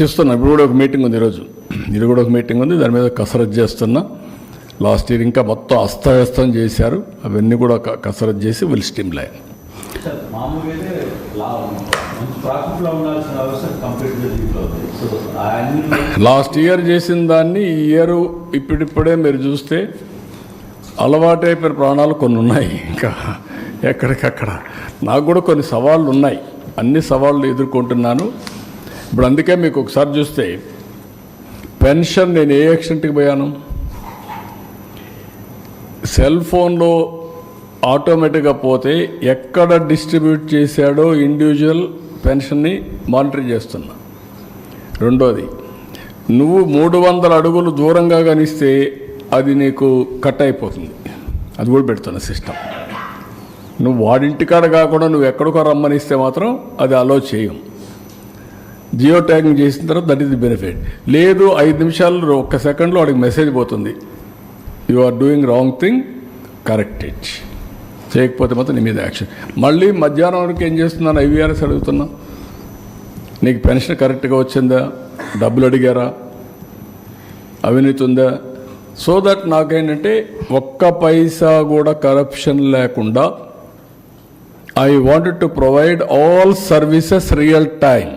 చేస్తున్నా ఇప్పుడు కూడా ఒక మీటింగ్ ఉంది ఈరోజు. ఇది కూడా ఒక మీటింగ్ ఉంది దాని మీద కసరత్ చేస్తున్నా. లాస్ట్ ఇయర్ ఇంకా మొత్తం అస్తవ్యస్తం చేశారు. అవన్నీ కూడా కసరత్ చేసి will streamline last year చేసిన దాన్ని ఈ ఇయర్ ఇప్పుడిప్పుడే మీరు చూస్తే అలవాటైపోయిన ప్రాణాలు కొన్ని ఉన్నాయి. ఇంకా ఎక్కడికక్కడ. నాకు కూడా కొన్ని సవాళ్ళు ఉన్నాయి. అన్ని సవాళ్ళు ఎదుర్కొంటున్నాను. ఇప్పుడు అందుకే మీకు ఒకసారి చూస్తే పెన్షన్ నేను ఏ యాక్సిడెంట్కి పోయాను? సెల్ ఫోన్లో ఆటోమేటిక్గా పోతే ఎక్కడ డిస్ట్రిబ్యూట్ చేశాడో ఇండివిజువల్ పెన్షన్ని మానిటర్ చేస్తున్నా. రెండోది నువ్వు మూడు వందల అడుగులు దూరంగా కనిస్తే అది నీకు కట్ అయిపోతుంది. అది కూడా పెడుతున్న సిస్టమ్. నువ్వు వాడింటికాడ కాకుండా నువ్వు ఎక్కడికో రమ్మనిస్తే మాత్రం అది అలో చేయం. జియో ట్యాగింగ్ చేసిన తర్వాత దట్ ఈస్ ది బెనిఫిట్ లేదు ఐదు నిమిషాలు ఒక్క సెకండ్లో వాడికి మెసేజ్ పోతుంది. You are doing wrong thing correct it చేయకపోతే మాత్రం నీ మీద యాక్షన్ మళ్ళీ మధ్యాహ్నం వరకు ఏం చేస్తున్నాను ఐవీఆర్ఎస్ అడుగుతున్నా నీకు పెన్షన్ కరెక్ట్గా వచ్చిందా? డబ్బులు అడిగారా? అవినీతి ఉందా? సో దట్ నాకేంటంటే ఒక్క పైసా కూడా కరప్షన్ లేకుండా I wanted to provide all services real time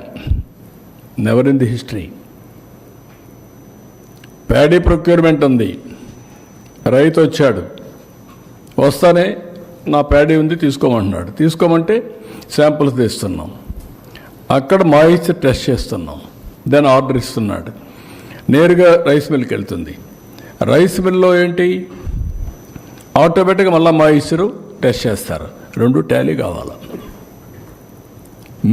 never in the history paddy procurement ఉంది. రైతు వచ్చాడు. వస్తానే నా ప్యాడీ ఉంది తీసుకోమంటున్నాడు. తీసుకోమంటే శాంపుల్స్ తీస్తున్నాం. అక్కడ మాయిశ్చర్ టెస్ట్ చేస్తున్నాం. దాని ఆర్డర్ ఇస్తున్నాడు. నేరుగా రైస్ మిల్కి వెళ్తుంది. రైస్ మిల్లో ఏంటి? ఆటోమేటిక్గా మళ్ళీ మా మాయిశ్చరు టెస్ట్ చేస్తారు. రెండు టాలీ కావాలి?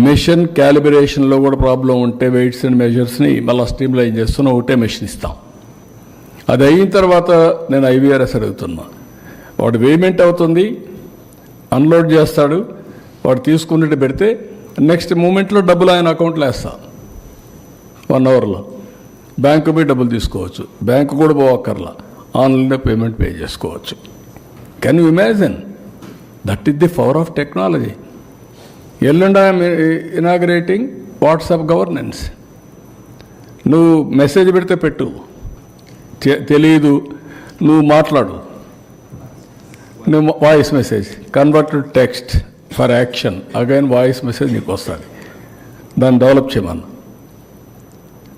మిషన్ క్యాలిబ్రేషన్లో కూడా ప్రాబ్లం ఉంటే వెయిట్స్ అండ్ మెజర్స్ని మళ్ళీ స్ట్రీమ్ లైన్ చేస్తున్నా ఒకటే మెషిన్ ఇస్తాం. అది అయిన తర్వాత నేను ఐవీఆర్ఎస్ అడుగుతున్నా. వాడు పేమెంట్ అవుతుంది అన్లోడ్ చేస్తాడు వాడు తీసుకున్నట్టు పెడితే నెక్స్ట్ మూమెంట్లో డబ్బులు ఆయన అకౌంట్లో వేస్తా. వన్ అవర్లో. బ్యాంకు పోయి డబ్బులు తీసుకోవచ్చు. బ్యాంకు కూడా పోవక్కర్లా. ఆన్లైన్లో పేమెంట్ పే చేసుకోవచ్చు. Can you imagine that is the power of technology ఎల్లుండి ఐఎమ్ ఇనాగ్రేటింగ్ వాట్సాప్ గవర్నెన్స్ నువ్వు మెసేజ్ పెడితే పెట్టు. తెలియదు నువ్వు మాట్లాడు. నువ్వు voice message convert to text for action again voice message నీకు వస్తుంది దాన్ని డెవలప్ చేయమన్నా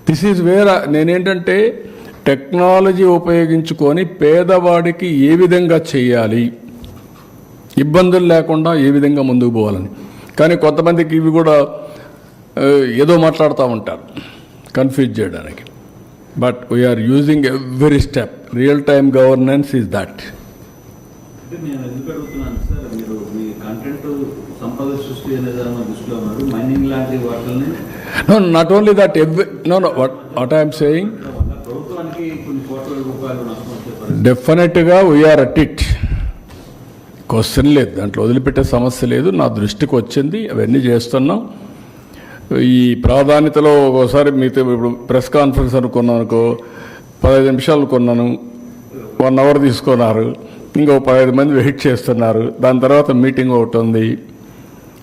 దిస్ ఈజ్ వేర్ నేనేంటంటే టెక్నాలజీ ఉపయోగించుకొని పేదవాడికి ఏ విధంగా చేయాలి ఇబ్బందులు లేకుండా ఏ విధంగా ముందుకు పోవాలని. కానీ కొంతమందికి ఇవి కూడా ఏదో మాట్లాడుతూ ఉంటారు కన్ఫ్యూజ్ చేయడానికి. But we are using every step real time governance is that అంటే నేను ఎందుకు అడుగుతున్నాను sir no not only that every no no what what I'm saying డెఫినెట్గా we are at it question లేదు. దాంట్లో వదిలిపెట్టే సమస్య లేదు. నా దృష్టికి వచ్చింది. అవన్నీ చేస్తున్నాం. ఈ ప్రాధాన్యతలో ఒకసారి మీతో ఇప్పుడు ప్రెస్ కాన్ఫరెన్స్ అనుకున్నాను అనుకో పదహైదు నిమిషాలు కొన్నాను. వన్ అవర్ తీసుకున్నారు. ఇంకో పదహైదు మంది వెయిట్ చేస్తున్నారు. దాని తర్వాత మీటింగ్ ఒకటి ఉంది.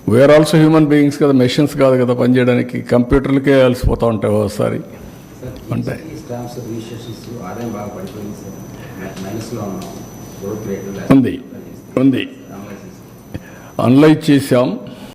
వేర్ ఆల్సో హ్యూమన్ బీయింగ్స్ కదా మెషిన్స్ కాదు కదా పనిచేయడానికి కంప్యూటర్లకే అలసిపోతూ ఉంటాయి ఒకసారి ఉంటాయి. రేట్ ఉంది. ఉంది. అనలైజ్ చేశాం.